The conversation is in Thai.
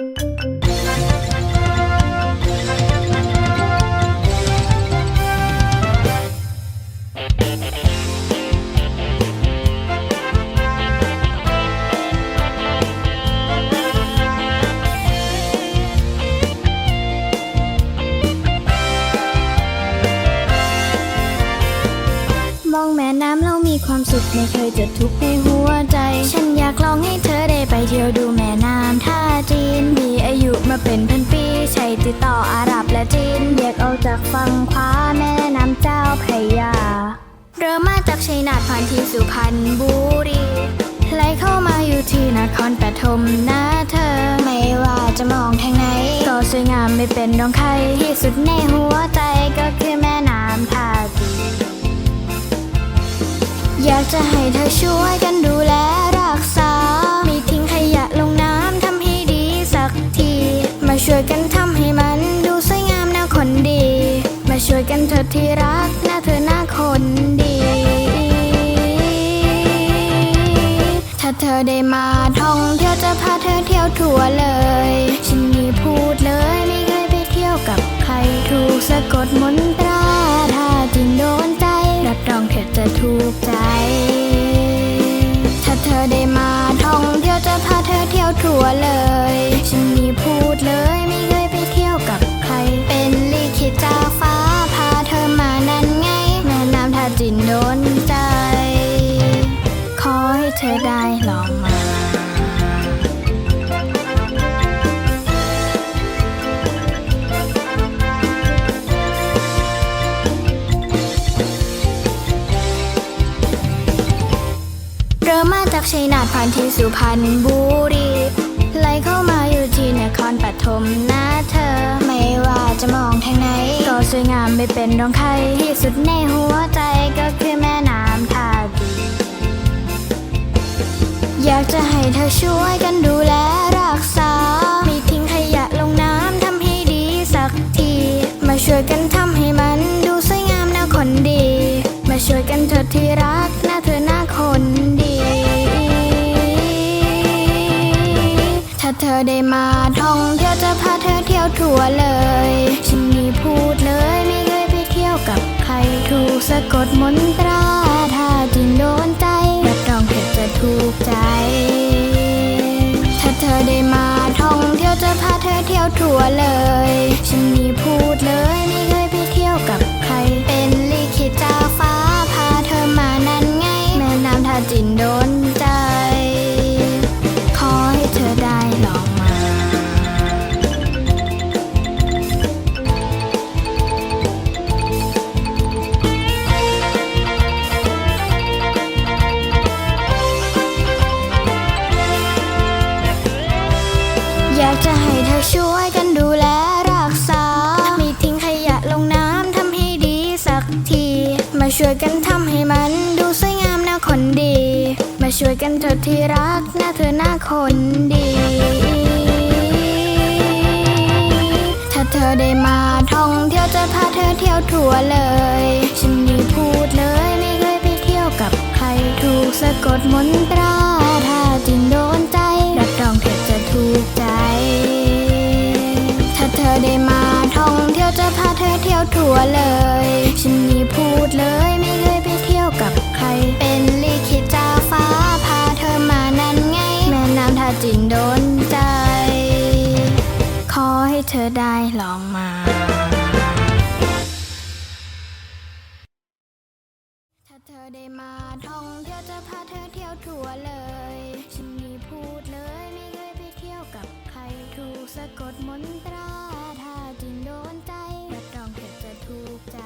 ม ความสุขไม่เคยจะทุกข์ในหัวใจ ฉันอยากลองให้เธอได้ไปเที่ยวดูแม่น้ำท่าจีน มีอายุมาเป็นพันปี ใช้ติดต่ออาหรับและจีนแยกออกจากฝั่งขวาแม่น้ำเจ้าพระยา เริ่มมาจากชัยนาทผ่านที่สุพรรณบุรีไหลเข้ามาอยู่ที่นครปฐมนะเธอ ไม่ว่าจะมองทางไหน ก็สวยงามไม่เป็นรองใครที่สุดในหัว จะให้เธอช่วยกันดูแลรักษา ไม่ทิ้งขยะลงน้ำทำให้ดีสักที มาช่วยกันทำให้มันดูสวยงามนะคนดี มาช่วยกันเถิดที่รักนะเธอหน้าคนดี ถ้าเธอได้มาท่องเที่ยวจะพาเธอเที่ยวทั่วเลย ฉันนี่พูดเลยไม่เคยไปเที่ยวกับใครถูกสะกดมนต ทั่วเลย ฉันนี่พูดเลยไม่เคยไปเที่ยวกับใคร เป็นลิขิตจากฟ้าพาเธอมานั่นไงแม่น้ำท่าจินโดนใจ ขอให้เธอได้ลองมา มมาจากชัยนาทผ่านที่สุพรรณบุรีไหลเข้ามาอยู่ที่นครปฐมนะเธอ ไม่ว่าจะมองทางไหน ก็สวยงามไม่เป็นรองใครที่สุดในหัวใจก็คือแม่น้ำท่าจีอยากจะให้เธอช่วยกันดูแลรักษาไม่ทิ้งขยะลงน้ำทำให้ดีสักที มาช่วยกันทำให้มันดูสวยงามนะคนดี มาช่วยกันเถิดที่รัก อได้มาท่องเที่ยวจะพาเธอเที่ยวทั่วเลย ฉันนี่พูดเลยไม่เคยไปเที่ยวกับใครถูกสะกดมนตราถ้าจริงโดนใจรับรองเธอจะถูกใจ ถ้าเธอได้มาท่องเที่ยวจะพาเธอเที่ยวทั่วเลย ฉันนี่พูดเลยไม่ วยกันทำให้มันดูสวยงามนะคนดี มาช่วยกันเถิดที่รักนะเธอหน้าคนดี ถ้าเธอได้มาท่องเที่ยวจะพาเธอเที่ยวทั่วเลย ฉันนี่พูดเลยไม่เคยไปเที่ยวกับใครถูกสะกดมนตราถ้าจริงโดนใจรับรองเธอจะถูกใจ ถ้าเธอได้มาท่องเที่ยวจะพาเธอเที่ยวทั่วเลย ฉันนี่ เธอได้ลองมา ถ้าเธอได้มาท่องเที่ยวจะพาเธอเที่ยวทั่วเลย ฉันมีพูดเลยไม่เคยไปเที่ยวกับใคร ถูกสะกดมนตรา ถ้าจริงโดนใจรับรองเธอจะถูกใจ